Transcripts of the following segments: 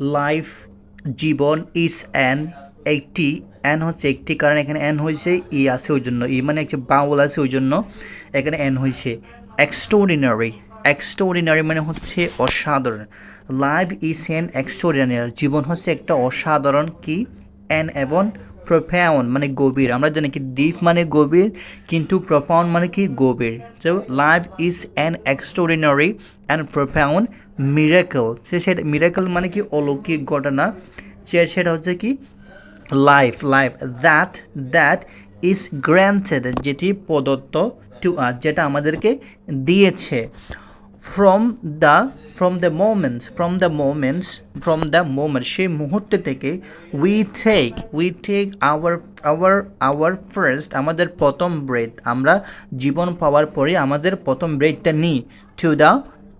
Life, জীবন is an, একটি, an হচ্ছে একটি, কারণ এখানে অ্যান হয়েছে, ই আছে ওই জন্য ই মানে একটা বাউল আছে ওই জন্য এখানে অ্যান হয়েছে। এক্সট্রাঅর্ডিনারি এক্সট্রাঅর্ডিনারি মানে হচ্ছে অসাধারণ। লাইফ ইজ অ্যান এক্সট্রাঅর্ডিনারি জীবন হচ্ছে একটা অসাধারণ কি? অ্যান এবং প্রফাউন্ড মানে গভীর। আমরা জানি কি ডিপ মানে গভীর, কিন্তু প্রফাউন্ড মানে কি? গভীর। তো life is an extraordinary and profound miracle সে সেটা মিরাকল মানে কি অলৌকিক ঘটনা? সে সেটা হচ্ছে কি life life that that is granted যেটি প্রদত্ত টু আস যেটা আমাদেরকে দিয়েছে। From the from the moments from the moments from the moment সেই মুহূর্তে থেকে we take we take our our our first আমাদের প্রথম ব্রেথ আমরা জীবন পাওয়ার পরে আমাদের প্রথম ব্রেথটা নিই to the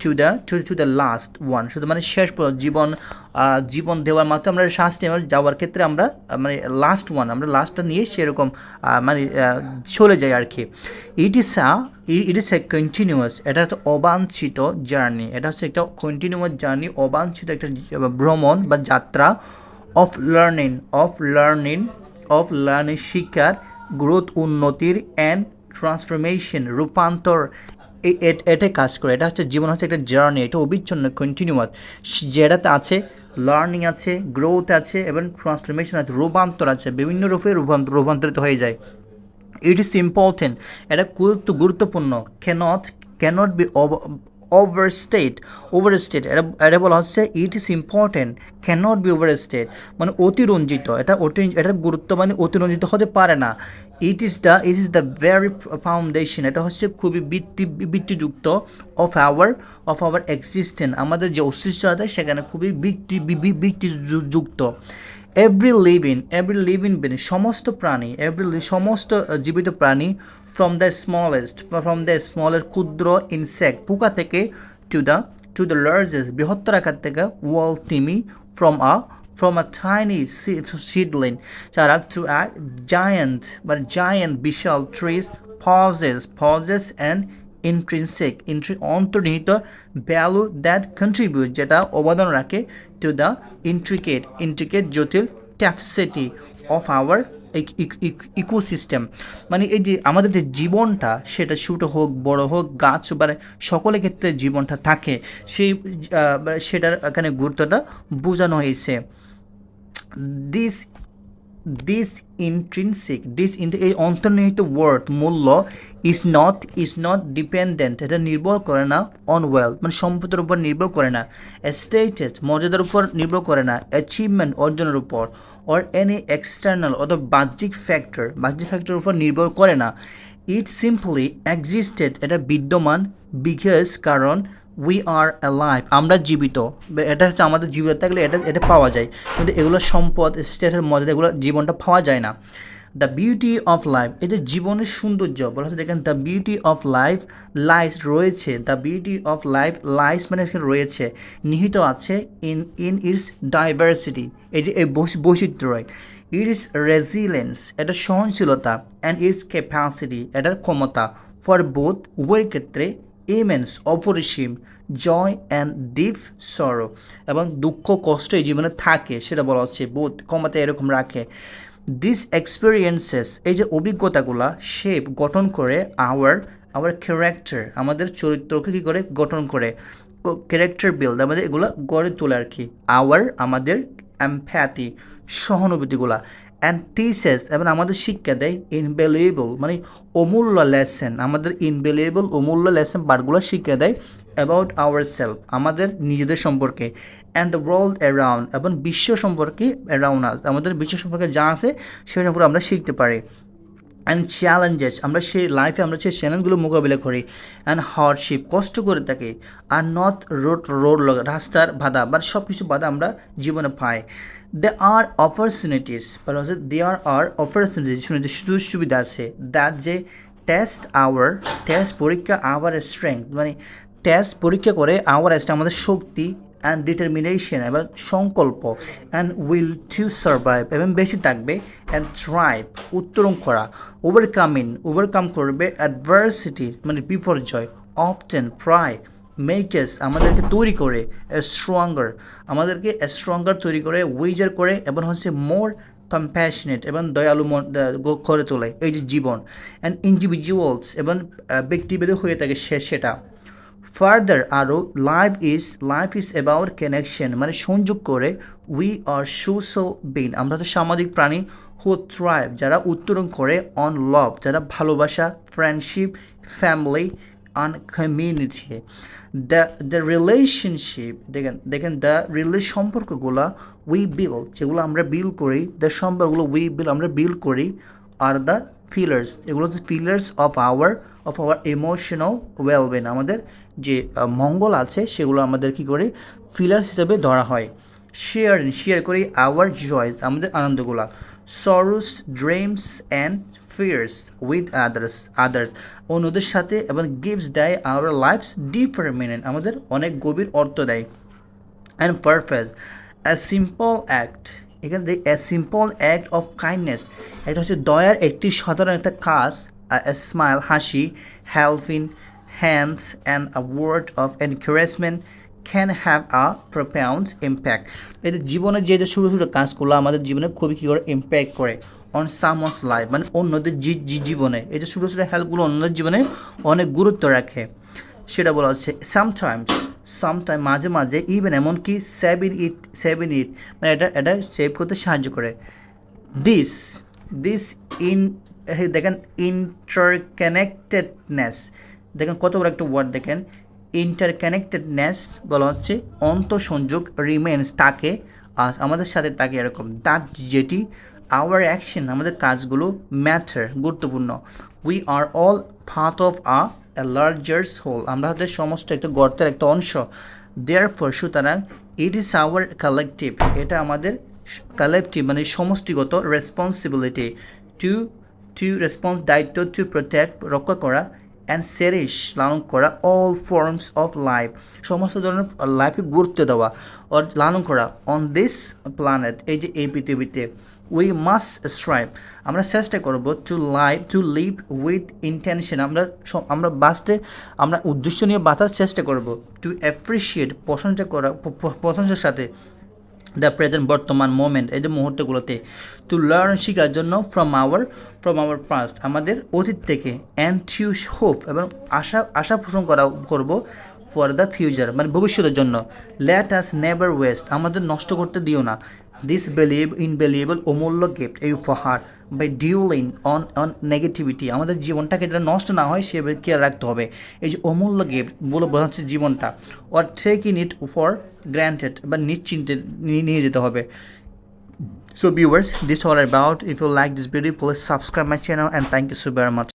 to the to to the last one শুধু মানে শেষ পর্যন্ত, জীবন জীবন দেওয়ার মাত্র আমরা শাস্তি যাওয়ার ক্ষেত্রে আমরা মানে লাস্ট ওয়ান আমরা লাস্টটা নিয়ে সেরকম মানে চলে যাই আর কি। ইট ইস আ ইট ইস এ কন্টিনিউয়াস এটা হচ্ছে অবাঞ্ছিত জার্নি এটা হচ্ছে একটা কন্টিনিউয়াস জার্নি অবাঞ্ছিত একটা ভ্রমণ বা যাত্রা of learning of learning of learning শিক্ষার গ্রোথ উন্নতির অ্যান্ড ট্রান্সফরমেশন রূপান্তর। এ- এ- এটাই কাজ করে। এটা হচ্ছে জীবন হচ্ছে একটা জার্নি এটা অবিচ্ছন্ন কন্টিনিউয়াস যেটাতে আছে লার্নিং আছে গ্রোথ আছে, এবং ট্রান্সফরমেশন আছে, রূপান্তর আছে, বিভিন্ন রূপে রূপান্তর রূপান্তরিত হয়ে যায়। ইট ইস ইম্পর্টেন্ট এটা গুরুত্ব গুরুত্বপূর্ণ। Cannot cannot be overstate over এটা এটা বলা হচ্ছে it is important cannot be overstate মানে অতিরঞ্জিত, এটা অতি, এটার গুরুত্ব মানে অতিরঞ্জিত হতে পারে না। It is the it is the very foundation এটা হচ্ছে খুবই বৃত্তি বৃত্তিযুক্ত of our of our existent আমাদের যে অস্তিত্ব আছে সেখানে খুবই বৃত্তি বৃত্তিযুক্ত every living every living being সমস্ত প্রাণী এভরি সমস্ত জীবিত প্রাণী from the smallest from the smaller ক্ষুদ্র ইনসেক্ট পোকা থেকে to the to the largest বৃহত্তর আকার থেকে ওয়াল তিমি from a from a tiny seedling তারা টু আ জায়ান্ট বা giant Vishal trees possess possess and intrinsic ইন্ট্রি অন্তর্নিহিত ভ্যালু দ্যাট কন্ট্রিবিউট যেটা অবদান রাখে টু দ্য ইন্ট্রিকেট ইন্ট্রিকেট জটিল ট্যাপসিটি অফ আওয়ার ইকোসিস্টেম মানে এই যে আমাদের যে জীবনটা, সেটা ছোটো হোক, বড় হোক, গাছ মানে সকলের ক্ষেত্রে জীবনটা থাকে। সেই সেটার এখানে গুরুত্বটা বোঝানো হয়েছে। This this intrinsic this in এই অন্তর্নিহিত ওয়ার্ড মূল্য is not is not dependent এটা নির্ভর করে না অন ওয়েলথ মানে সম্পদের উপর নির্ভর করে না। স্টেটাস মর্যাদার উপর নির্ভর করে না। অ্যাচিভমেন্ট অর্জনের উপর। অর এনি এক্সটার্নাল অথবা বাহ্যিক ফ্যাক্টর বাহ্যিক ফ্যাক্টরের উপর নির্ভর করে না। ইট সিম্পলি এক্সিস্টেড এটা বিদ্যমান বিঘেস কারণ উই আর অ্যালাইভ আমরা জীবিত। এটা হচ্ছে আমাদের জীবিত থাকলে এটা এটা পাওয়া যায়। কিন্তু এগুলো সম্পদ স্টেটের মধ্যে এগুলো জীবনটা পাওয়া যায় না। দ্য বিউটি অফ লাইফ যে জীবনের সৌন্দর্য, বলা হচ্ছে দেখেন the beauty of life lies রয়েছে the beauty of life lies মানে রয়েছে, নিহিত আছে ইন ইন ইটস ডাইভার্সিটি এই যে এই বৈচিত্র্য ইট ইস রেজিলেন্স এটা সহনশীলতা অ্যান্ড ইটস ক্যাপাসিটি এটার ক্ষমতা ফর বোথ উভয় ক্ষেত্রে ইমেন্স অপরিসীম জয় অ্যান্ড ডিপ সরো এবং দুঃখ কষ্ট এই জীবনে থাকে, সেটা বলা হচ্ছে বোধ ক্ষমতা এরকম রাখে দিস এক্সপিরিয়েন্সেস এই যে অভিজ্ঞতাগুলা শেপ গঠন করে আওয়ার আওয়ার ক্যারেক্টার আমাদের চরিত্রকে কী করে গঠন করে ক্যারেক্টার বিল্ড আমাদের এগুলো গড়ে তোলে আর কি। আওয়ার আমাদের এমপ্যাথি সহানুভূতিগুলা। অ্যান্ড টিসেস এবং আমাদের শিক্ষা দেয় ইনভ্যালুয়েবল মানে অমূল্য লেসেন আমাদের ইনভ্যালুয়েবল অমূল্য লেসেন পার্টগুলো শিক্ষা দেয় অ্যাবাউট আওয়ার সেলফ আমাদের নিজেদের সম্পর্কে অ্যান্ড দ্য ওয়ার্ল্ড অ্যারাউন্ড এবং বিশ্ব সম্পর্কে অ্যারাউন্ড আস আমাদের বিশ্ব সম্পর্কে যা আছে সেই সম্পর্কে আমরা শিখতে পারি অ্যান্ড চ্যালেঞ্জেস আমরা সেই লাইফে আমরা সেই চ্যালেঞ্জগুলো মোকাবিলা করি অ্যান্ড হার্ডশিপ কষ্ট করে থাকি আর নট রোড রোড রাস্তার বাধা বা সব কিছু বাধা আমরা জীবনে পাই দে আর অপরচুনিটিস হচ্ছে দে আর আর অপরচুনিটিস সুযোগ সুবিধা আছে দ্যাট যে টেস্ট আওয়ার টেস্ট পরীক্ষা আওয়ার স্ট্রেংথ মানে টেস্ট পরীক্ষা করে আওয়ার আমাদের শক্তি অ্যান্ড ডিটারমিনেশন এবং সংকল্প অ্যান্ড উইল টু সার্ভাইভ এবং বেশি থাকবে অ্যান্ড থ্রাইভ উত্তরণ করা ওভারকামিং ওভারকাম করবে অ্যাডভার্সিটি মানে বিপর্যয় অফটেন প্রায় মেকেস আমাদেরকে তৈরি করে স্ট্রঙ্গার আমাদেরকে স্ট্রঙ্গার তৈরি করে উইজার করে এবং হচ্ছে মোর কম্প্যাশনেট এবং দয়ালু করে তোলে, এই যে জীবন অ্যান্ড ইন্ডিভিজুয়ালস এবং ব্যক্তিভেদে হয়ে থাকে সে, সেটা। ফার্দার আরও life is life is about connection মানে সংযোগ করে উই আর সোশ্যাল বিন আমরা তো সামাজিক প্রাণী হু থ্রাইভ যারা উত্তরণ করে অন লাভ যারা ভালোবাসা friendship family on community the the relationship দেখেন দেখেন দ্য রিলে সম্পর্কগুলো উই বিল যেগুলো আমরা বিল করি দ্য সম্পর্কগুলো উই বিল আমরা বিল করি আর দ্য ফিলার্স এগুলো হচ্ছে pillars of our of our emotional wellbeing আমাদের যে মঙ্গল আছে, সেগুলো আমাদের কি করে ফিলার্স হিসেবে ধরা হয়। শেয়ার শেয়ার করি আওয়ার জয়েস আমাদের আনন্দগুলা। Sorrows dreams and fears with others others অন্যদের সাথে এবং গিভস দেয় আওয়ার লাইফস ডিপার মিনিং আমাদের অনেক গভীর অর্থ দেয়। And purpose a simple act এখানে দেখ a simple act of kindness এটা হচ্ছে দয়ার একটি সাধারণ একটা কাজ স্মাইল হাসি helping hands and a word of encouragement can have a profound impact এটা জীবনে যে যে ছোটো ছোটো কাজগুলো আমাদের জীবনে খুবই কী করে ইম্প্যাক্ট করে অন সামস লাইফ মানে অন্যদের জীবনে। এই যে ছোটো ছোটো হেল্পগুলো অন্যদের জীবনে অনেক গুরুত্ব রাখে। সেটা বলা হচ্ছে সামটাইমস সামটাইম মাঝে মাঝে ইভেন এমনকি সেভেন ইট সেভেন ইট মানে এটা এটা সেভ করতে সাহায্য করে। দিস দিস ইন দেখেন ইন্টারকানেক্টেডনেস দেখেন কত বড় একটা ওয়ার্ড দেখেন। ইন্টারকানেক্টেডনেস বলা হচ্ছে, অন্তঃসংযোগ রিমেন্স তাকে আর আমাদের সাথে তাকে এরকম। দাঁত যেটি আওয়ার অ্যাকশন আমাদের কাজগুলো ম্যাটার গুরুত্বপূর্ণ। We are all part of a larger whole আমরা হচ্ছে সমস্ত একটা গর্তের একটা অংশ। দেয়ার ফর সুতরাং ইট ইজ আওয়ার কালেকটিভ এটা আমাদের কালেকটিভ মানে সমষ্টিগত রেসপন্সিবিলিটি টু টু রেসপন্স দায়িত্ব টু প্রোটেক্ট রক্ষা করা অ্যান্ড সেরিশ লালন করা অল ফর্মস অফ লাইফ সমস্ত ধরনের লাইফকে গুরুত্ব দেওয়া লালন করা। অন দিস প্ল্যানেট এই যে এই পৃথিবীতে উই মাস্ট স্ট্রাইভ আমরা চেষ্টা করব to live to live with intention আমরা আমরা বাঁচতে, আমরা উদ্দেশ্য নিয়ে বাঁচার চেষ্টা করব। টু অ্যাপ্রিসিয়েট প্রশংসা করা প্রশংসার সাথে দ্য প্রেজেন্ট বর্তমান মোমেন্ট এই যে মুহূর্তগুলোতে। টু লার্ন শেখার জন্য from our from our past আমাদের অতীত থেকে অ্যান্ড টু হোপ এবং আশা আশা পোষণ করা, করব ফর দ্য ফিউচার মানে ভবিষ্যতের জন্য। লেট আস নেভার ওয়েস্ট আমাদের নষ্ট করতে দিও না। দিস বেলিভ ইনভ্যালুয়েবল অমূল্য গিফট এই উপহার by dwelling on on negativity আমাদের জীবনটাকে যেটা নষ্ট না হয় সে কেয়ার রাখতে হবে এই যে অমূল্য গিফট বলে বোঝাচ্ছে জীবনটা or take in it for granted বা নিশ্চিন্তে নিয়ে যেতে হবে So viewers, this all about. If you like this video, please subscribe my channel and thank you so very much.